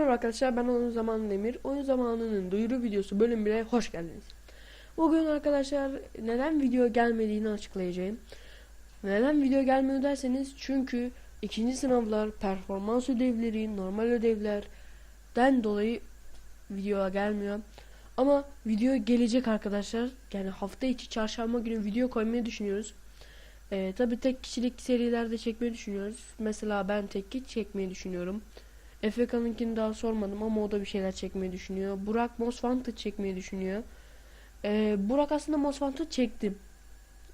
arkadaşlar ben Oyun Zamanı Demir. Oyun Zamanı'nın duyuru videosu bölüm 1'e hoş geldiniz. Bugün arkadaşlar neden video gelmediğini açıklayacağım. Neden video gelmiyor derseniz çünkü ikinci sınavlar, performans ödevleri, normal ödevlerden dolayı video gelmiyor. Ama video gelecek arkadaşlar. Yani hafta içi çarşamba günü video koymayı düşünüyoruz. Ee, tabii tek kişilik serilerde çekmeyi düşünüyoruz. Mesela ben tek kişi çekmeyi düşünüyorum. FK'nınkini daha sormadım ama o da bir şeyler çekmeyi düşünüyor. Burak Most Wanted çekmeyi düşünüyor. Ee, Burak aslında Most Wanted çekti.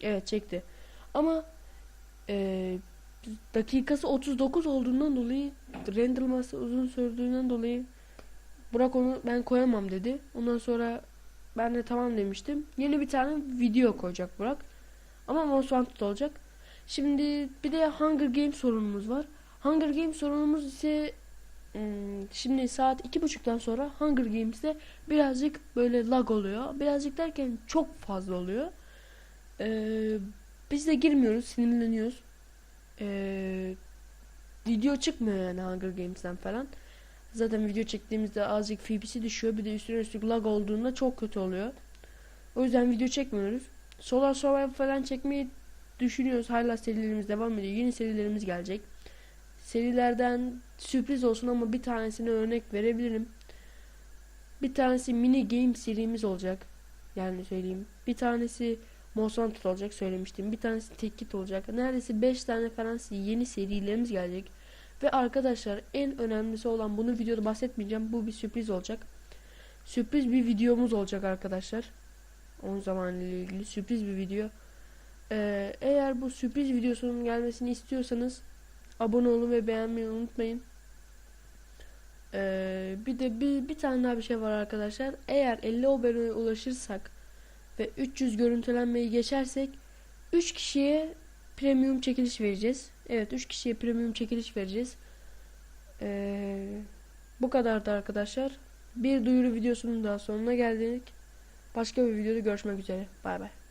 Evet çekti. Ama e, dakikası 39 olduğundan dolayı renderlaması uzun sürdüğünden dolayı Burak onu ben koyamam dedi. Ondan sonra ben de tamam demiştim. Yeni bir tane video koyacak Burak. Ama Most Wanted olacak. Şimdi bir de Hunger Games sorunumuz var. Hunger Games sorunumuz ise şimdi saat iki buçuktan sonra Hunger Games'te birazcık böyle lag oluyor. Birazcık derken çok fazla oluyor. Ee, biz de girmiyoruz, sinirleniyoruz. Ee, video çıkmıyor yani Hunger Games'ten falan. Zaten video çektiğimizde azıcık FPS'i düşüyor. Bir de üstüne üstlük lag olduğunda çok kötü oluyor. O yüzden video çekmiyoruz. Solar Survival falan çekmeyi düşünüyoruz. Hala serilerimiz devam ediyor. Yeni serilerimiz gelecek. Serilerden sürpriz olsun ama bir tanesine örnek verebilirim. Bir tanesi mini game serimiz olacak. Yani söyleyeyim. Bir tanesi Most Wanted olacak söylemiştim. Bir tanesi Tek Kit olacak. Neredeyse 5 tane falan yeni serilerimiz gelecek. Ve arkadaşlar en önemlisi olan bunu videoda bahsetmeyeceğim. Bu bir sürpriz olacak. Sürpriz bir videomuz olacak arkadaşlar. On zaman ile ilgili sürpriz bir video. Ee, eğer bu sürpriz videosunun gelmesini istiyorsanız abone olun ve beğenmeyi unutmayın. Ee, bir de bir, bir tane daha bir şey var arkadaşlar. Eğer 50 aboneye ulaşırsak ve 300 görüntülenmeyi geçersek 3 kişiye premium çekiliş vereceğiz. Evet 3 kişiye premium çekiliş vereceğiz. Ee, bu kadardı arkadaşlar. Bir duyuru videosunun daha sonuna geldik. Başka bir videoda görüşmek üzere. Bay bay.